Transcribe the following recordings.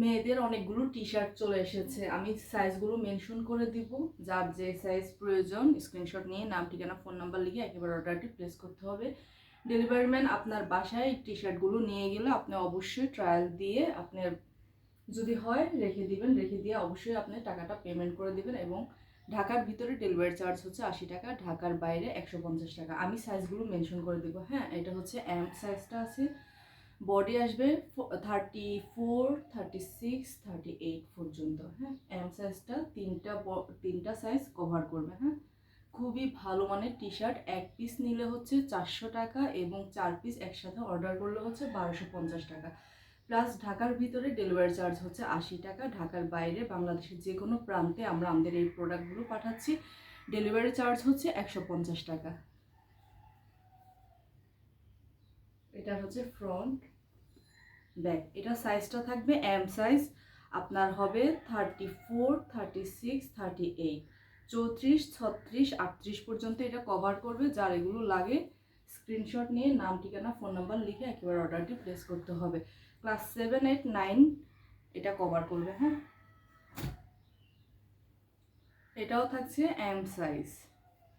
মেয়েদের অনেকগুলো T shirt চলে এসেছে। আমি সাইজগুলো মেনশন করে দিব। যার যে সাইজ প্রয়োজন স্ক্রিনশট নিয়ে নাম, ঠিকানা ফোন নাম্বার লিখে একেবারে অর্ডারটি প্লেস করতে হবে। ডেলিভারি ম্যান আপনার বাসায় টি শার্টগুলো নিয়ে গেলে আপনি অবশ্যই ট্রায়াল দিয়ে আপনার যদি হয় রেখে দিবেন। রেখে দিয়ে অবশ্যই আপনি টাকাটা পেমেন্ট করে দিবেন এবং ঢাকার ভিতরে ডেলিভারি চার্জ হচ্ছে আশি টাকা, ঢাকার বাইরে একশো পঞ্চাশ টাকা। আমি সাইজগুলো মেনশন করে দিব। হ্যাঁ এটা হচ্ছে এম সাইজটা আছে। বডি আসবে thirty four thirty six thirty eight পর্যন্ত হ্যাঁ? এম সাইজটা তিনটা তিনটা সাইজ কভার করবে হ্যাঁ? খুবই ভালো মানের টি শার্ট এক পিস নিলে হচ্ছে চারশো টাকা এবং চার পিস একসাথে অর্ডার করলে হচ্ছে বারোশো পঞ্চাশ টাকা। প্লাস ঢাকার ভিতরে ডেলিভারি চার্জ হচ্ছে আশি টাকা। ঢাকার বাইরে বাংলাদেশের যে কোনো প্রান্তে আমরা আমাদের এই প্রোডাক্টগুলো পাঠাচ্ছি। ডেলিভারি চার্জ হচ্ছে একশো পঞ্চাশ টাকা। এটা হচ্ছে ফ্রন্ট ব্যাক এটা সাইজটা থাকবে এম সাইজ আপনার হবে thirty four thirty six thirty eight চৌত্রিশ, ছত্রিশ, আটত্রিশ পর্যন্ত এটা কভার করবে, যার এগুলো লাগে স্ক্রিনশট নিয়ে নাম, ঠিকানা ফোন নাম্বার লিখে একেবারে অর্ডারটি প্লেস করতে হবে। ক্লাস সেভেন এইট নাইন এটা কভার করবে হ্যাঁ? এটাও থাকছে এম সাইজ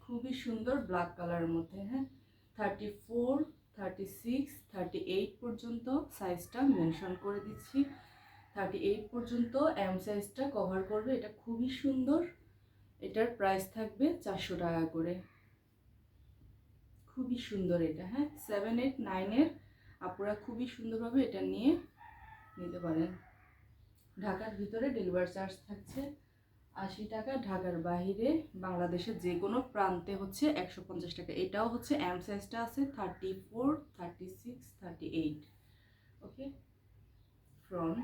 খুবই সুন্দর ব্ল্যাক কালারের মধ্যে হ্যাঁ? Thirty four thirty six thirty eight পর্যন্ত সাইজটা মেনশন করে দিচ্ছি। থার্টি এইট পর্যন্ত এম সাইজটা কভার করবে। এটা খুবই সুন্দর। এটার প্রাইস থাকবে চারশো টাকা করে। খুবই সুন্দর এটা হ্যাঁ? সেভেন এইট নাইনের আপনারা খুবই সুন্দরভাবে এটা নিয়ে নিতে পারেন। ঢাকার ভিতরে ডেলিভারি চার্জ থাকছে। আশি টাকা ঢাকার বাইরে বাংলাদেশের যে কোনো প্রান্তে হচ্ছে একশো পঞ্চাশ টাকা। এটাও হচ্ছে এম সাইজটা আছে thirty four thirty six thirty eight okay front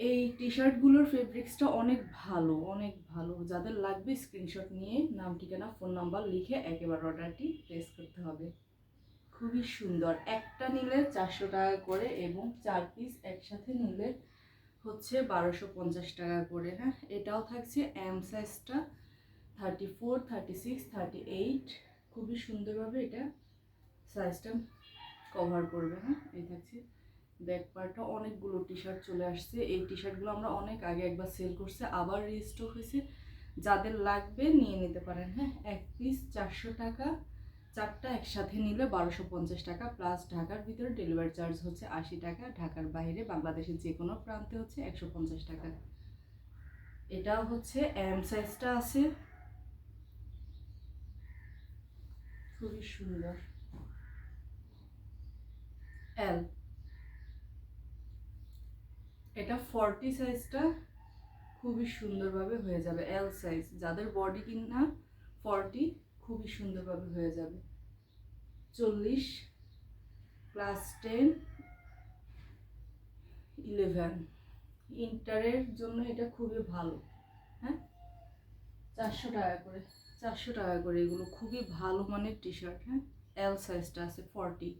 এই টি শার্টগুলোর ফেব্রিক্সটা অনেক ভালো অনেক ভালো। যাদের লাগবে স্ক্রিনশট নিয়ে নাম, ঠিকানা ফোন নাম্বার লিখে একেবারে অর্ডারটি প্লেস করতে হবে। খুবই সুন্দর। একটা নিলে চারশো টাকা করে এবং চার পিস একসাথে নিলে হচ্ছে বারোশো পঞ্চাশ টাকা করে হ্যাঁ? এটাও থাকছে এম সাইজটা thirty four thirty six thirty eight খুবই সুন্দরভাবে এটা সাইজটা কভার করবে হ্যাঁ? এই থাকছে ব্যাক পার্টটা অনেকগুলো টি শার্ট চলে আসছে। এই টি শার্টগুলো আমরা অনেক আগে একবার সেল করছে, আবার রিস্টক হয়েছে। যাদের লাগবে নিয়ে নিতে পারেন হ্যাঁ? এক পিস চারশো টাকা চারটা একসাথে নিলে বারোশো পঞ্চাশ টাকা প্লাস ঢাকার ভিতরে ডেলিভারি চার্জ হচ্ছে আশি টাকা, ঢাকার বাইরে বাংলাদেশের যে কোনো প্রান্তে হচ্ছে একশো পঞ্চাশ টাকা। এটাও হচ্ছে এম সাইজটা আছে। খুবই সুন্দর। এল এটা ফর্টি সাইজটা খুবই সুন্দরভাবে হয়ে যাবে এল সাইজ যাদের বডি কিনা ফর্টি খুবই সুন্দরভাবে হয়ে যাবে। চল্লিশ ক্লাস টেন ইলেভেন ইন্টারের জন্য এটা খুবই ভালো হ্যাঁ? চারশো টাকা করে, চারশো টাকা করে এগুলো। খুবই ভালো মানের টি শার্ট হ্যাঁ এল সাইজটা আছে ফর্টি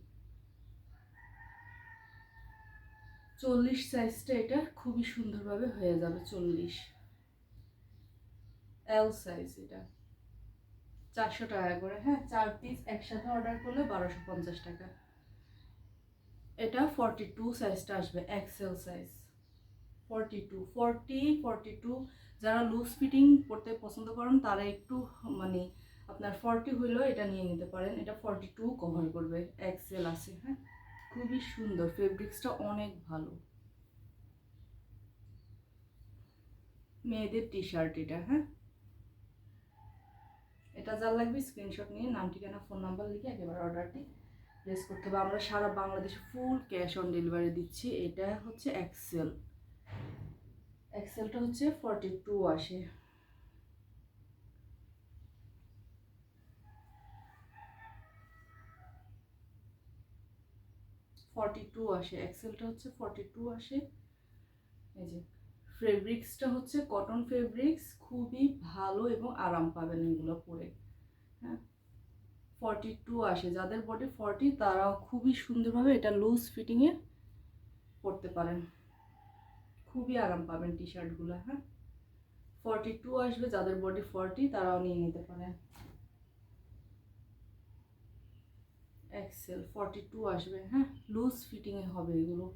চল্লিশ সাইজটা এটা খুবই সুন্দরভাবে হয়ে যাবে চল্লিশ। এল সাইজ এটা। চারশো টাকা করে হ্যাঁ চার পিস একসাথে অর্ডার করলে বারোশো পঞ্চাশ টাকা। এটা ফর্টি টু সাইজটা আসবে XL size forty two forty forty two যারা লুজ ফিটিং পড়তে পছন্দ করেন, তারা একটু মানে আপনার ফর্টি হইলেও এটা নিয়ে নিতে পারেন। এটা ফর্টি টু কভার করবে এক্সেল আছে হ্যাঁ। খুবই সুন্দর ফেব্রিক্সটা অনেক ভালো। মেয়েদের টি শার্ট এটা হ্যাঁ। এটা যার লাগবে স্ক্রিনশট নিয়ে, নাম, ঠিকানা ফোন নাম্বার লিখে একেবারে অর্ডারটি প্লেস করতে হবে। আমরা সারা বাংলাদেশে ফুল ক্যাশ অন ডেলিভারি দিচ্ছি। এটা হচ্ছে এক্সেল এক্সেলটা হচ্ছে ফর্টি টু আসে। ফর্টি টু আসে। এক্সেলটা হচ্ছে ফর্টি টু আসে। এই যে। ফেব্রিক্সটা হচ্ছে কটন ফেব্রিক্স, খুবই ভালো এবং আরাম পাবেন এগুলো পরে। হ্যাঁ? ফর্টি টু আসে। যাদের বডি ফর্টি তারাও খুবই সুন্দরভাবে এটা লুজ ফিটিংয়ে পরতে পারেন। খুবই আরাম পাবেন টি শার্টগুলো হ্যাঁ? ফর্টি টু আসবে, যাদের বডি ফর্টি তারাও নিয়ে নিতে পারেন। এক্সেল ফর্টি টু আসবে হ্যাঁ? লুজ ফিটিংয়ে হবে এগুলো।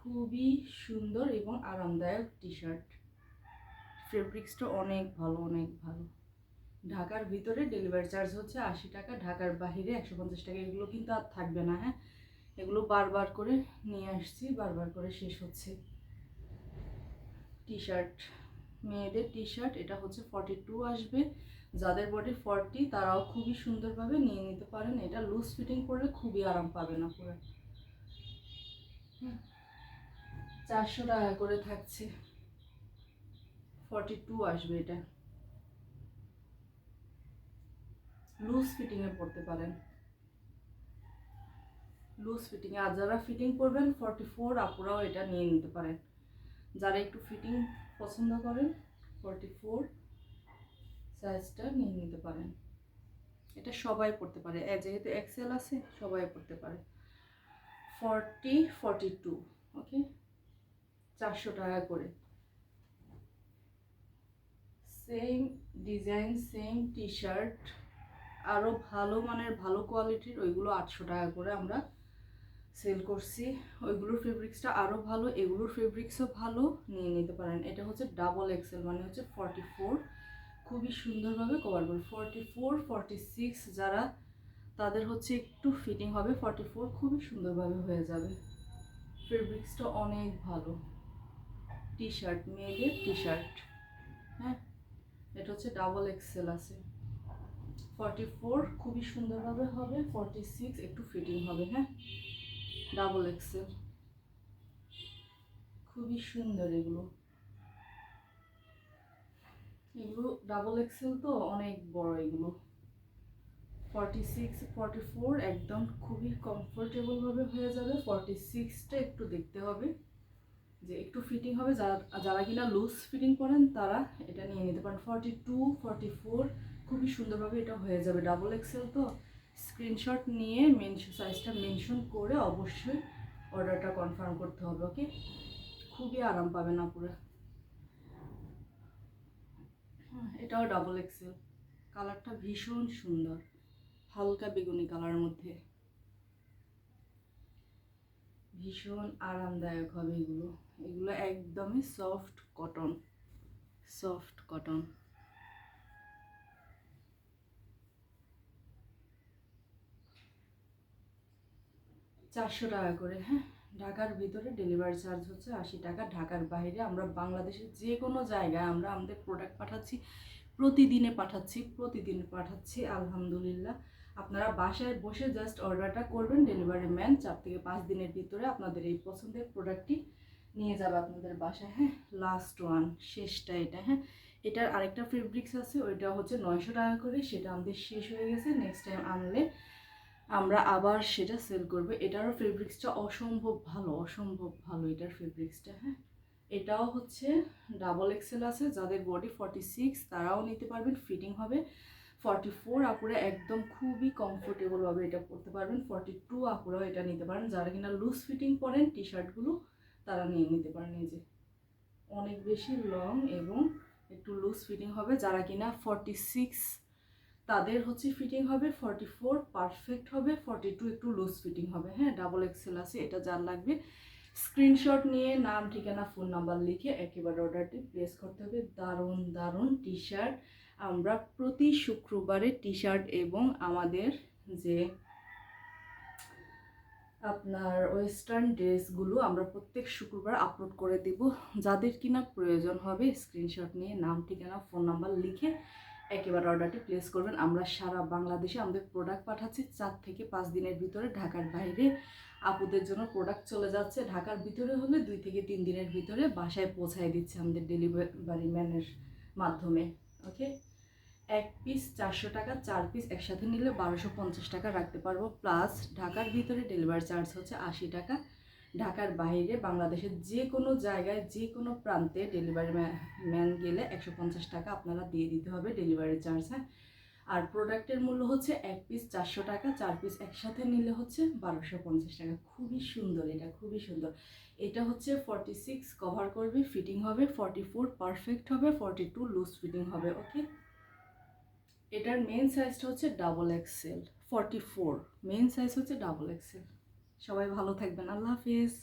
খুবই সুন্দর এবং আরামদায়ক টি শার্ট ফেব্রিক্সটা অনেক ভালো অনেক ভালো। ঢাকার ভিতরে ডেলিভারি চার্জ হচ্ছে আশি টাকা, ঢাকার বাইরে একশো পঞ্চাশ টাকা। এগুলো কিন্তু আর থাকবে না হ্যাঁ? এগুলো বারবার করে নিয়ে আসছি, বারবার করে শেষ হচ্ছে। টি শার্ট মেয়েদের টি শার্ট এটা হচ্ছে ফর্টি টু আসবে। যাদের বডি ফর্টি তারাও খুবই সুন্দরভাবে নিয়ে নিতে পারেন। এটা লুজ ফিটিং করলে খুবই আরাম পাবেন আপনারা। চারশো টাকা করে থাকছে। ফর্টি টু আসবে এটা। লুজ ফিটিংয়ে পড়তে পারেন। লুজ ফিটিংয়ে আর যারা ফিটিং করবেন ফর্টি ফোর আপুরাও এটা নিয়ে নিতে পারেন। যারা একটু ফিটিং পছন্দ করেন ফর্টি ফোর সাইজটা নিয়ে নিতে পারেন। এটা সবাই পড়তে পারে। যেহেতু এক্সেল আছে, সবাই পড়তে পারে। ফর্টি ফর্টি টু ওকে চারশো টাকা করে। Same design same T shirt আরও ভালো মানের, ভালো কোয়ালিটির ওইগুলো আটশো টাকা করে আমরা সেল করছি। ওইগুলোর ফেব্রিক্সটা আরও ভালো, এগুলোর ফেব্রিক্সও ভালো, নিয়ে নিতে পারেন। এটা হচ্ছে ডাবল এক্সেল মানে হচ্ছে ফর্টি ফোর খুবই সুন্দরভাবে কভার করবে ফর্টি ফোর ফর্টি সিক্স যারা, তাদের হচ্ছে একটু ফিটিং হবে ফর্টি ফোর খুবই সুন্দরভাবে হয়ে যাবে। ফেব্রিক্সটা অনেক ভালো। টি শার্ট মেয়েদের টি শার্ট হ্যাঁ? এটা হচ্ছে ডাবল এক্সেল আছে। ফর্টি ফোর খুবই সুন্দরভাবে হবে ফর্টি সিক্স একটু ফিটিং হবে হ্যাঁ? ডাবল এক্সেল খুবই সুন্দর এগুলো। এগুলো ডাবল এক্সেল তো অনেক বড় এগুলো। ফর্টি সিক্স ফর্টি ফোর একদম খুবই কমফোর্টেবলভাবে হয়ে যাবে। ফর্টি সিক্সটা একটু দেখতে হবে। যে একটু ফিটিং হবে যারা যারা কিনা লুজ ফিটিং করেন তারা এটা নিয়ে নিতে পারেন। ফর্টি টু ফর্টি ফোর খুবই সুন্দরভাবে এটা হয়ে যাবে। ডাবল এক্সেল তো স্ক্রিনশট নিয়ে মেন সাইজটা মেনশন করে অবশ্যই অর্ডারটা কনফার্ম করতে হবে ওকে খুবই আরাম পাবেন আপুরা। হ্যাঁ, এটাও ডাবল এক্সেল কালারটা ভীষণ সুন্দর। হালকা বেগুনি কালার মধ্যে। ভীষণ আরামদায়ক হবে এগুলো। এগুলো একদমই সফট কটন সফট কটন চারশো টাকা করে হ্যাঁ? ঢাকার ভিতরে ডেলিভারি চার্জ হচ্ছে আশি টাকা। ঢাকার বাইরে আমরা বাংলাদেশের যে কোনো জায়গায় আমরা আমাদের প্রোডাক্ট পাঠাচ্ছি, প্রতিদিনে পাঠাচ্ছি, প্রতিদিন পাঠাচ্ছি, আলহামদুলিল্লাহ। আপনারা বাসায় বসে জাস্ট অর্ডারটা করবেন ডেলিভারি ম্যান চার থেকে পাঁচ দিনের ভিতরে আপনাদের এই পছন্দের প্রোডাক্টটি নিয়ে যাবে আপনাদের বাসায় হ্যাঁ? লাস্ট ওয়ান শেষটা এটা হ্যাঁ? এটার আরেকটা ফেব্রিক্স আছে, ওইটা হচ্ছে নয়শো টাকা করে, সেটা আমাদের শেষ হয়ে গেছে নেক্সট টাইম আনলে আমরা আবার সেটা সেল করব। এটারও ফেব্রিক্সটা অসম্ভব ভালো অসম্ভব ভালো এটার ফেব্রিক্সটা হ্যাঁ? এটাও হচ্ছে ডাবল এক্সেল আছে, যাদের বডি ফর্টি সিক্স তারাও নিতে পারবেন ফিটিং হবে। ফর্টি ফোর আপুরা একদম খুবই কমফোর্টেবলভাবে এটা পরতে পারবেন। ফর্টি টু আপুরাও এটা নিতে পারেন। যারা কিনা লুজ ফিটিং পরেন টি শার্টগুলো তারা নিয়ে নিতে পারেন এই যে। অনেক বেশি লং এবং একটু লুজ ফিটিং হবে। যারা কিনা ফর্টি সিক্স তাদের হচ্ছে ফিটিং হবে। ফর্টি ফোর পারফেক্ট হবে। ফর্টি টু একটু লুজ ফিটিং হবে। হ্যাঁ ডাবল এক্সেল আছে, এটা যার লাগবে। স্ক্রিনশট নিয়ে নাম, ঠিকানা ফোন নাম্বার লিখে একেবারে অর্ডারটি প্লেস করতে হবে। দারুণ দারুণ টি শার্ট আমরা প্রতি শুক্রবারে টি শার্ট এবং আমাদের যে আপনার ওয়েস্টার্ন ড্রেসগুলো আমরা প্রত্যেক শুক্রবার আপলোড করে দেব। যাদের কিনা প্রয়োজন হবে স্ক্রিনশট নিয়ে নাম, ঠিকানা ফোন নাম্বার লিখে একেবারে অর্ডারটি প্লেস করবেন। আমরা সারা বাংলাদেশে আমাদের প্রোডাক্ট পাঠাচ্ছি। চার থেকে পাঁচ দিনের ভিতরে ঢাকার বাইরে আপুদের জন্য প্রোডাক্ট চলে যাচ্ছে। ঢাকার ভিতরে হলে দুই থেকে তিন দিনের ভিতরে বাসায় পৌঁছায় দিচ্ছে আমাদের ডেলিভারি ম্যানের মাধ্যমে ওকে এক পিস চারশো টাকা, চার পিস একসাথে নিলে বারোশো পঞ্চাশ টাকা রাখতে পারব। প্লাস ঢাকার ভিতরে ডেলিভারি চার্জ হচ্ছে আশি টাকা। ঢাকার বাইরে বাংলাদেশের যে কোনো জায়গায় যে কোনো প্রান্তে ডেলিভারি ম্যান গেলে একশো পঞ্চাশ টাকা আপনারা দিয়ে দিতে হবে ডেলিভারি চার্জ হ্যাঁ? আর প্রোডাক্টের মূল্য হচ্ছে এক পিস চারশো টাকা, চার পিস একসাথে নিলে হচ্ছে বারোশো পঞ্চাশ টাকা। খুবই সুন্দর এটা, খুবই সুন্দর। এটা হচ্ছে ফর্টি সিক্স কভার করবে ফিটিং হবে ফর্টি ফোর পারফেক্ট হবে ফর্টি টু লুজ ফিটিং হবে ওকে এটার মেন সাইজটা হচ্ছে double XL forty four main size হচ্ছে ডাবল এক্সেল সবাই ভালো থাকবেন। আল্লাহ হাফিজ।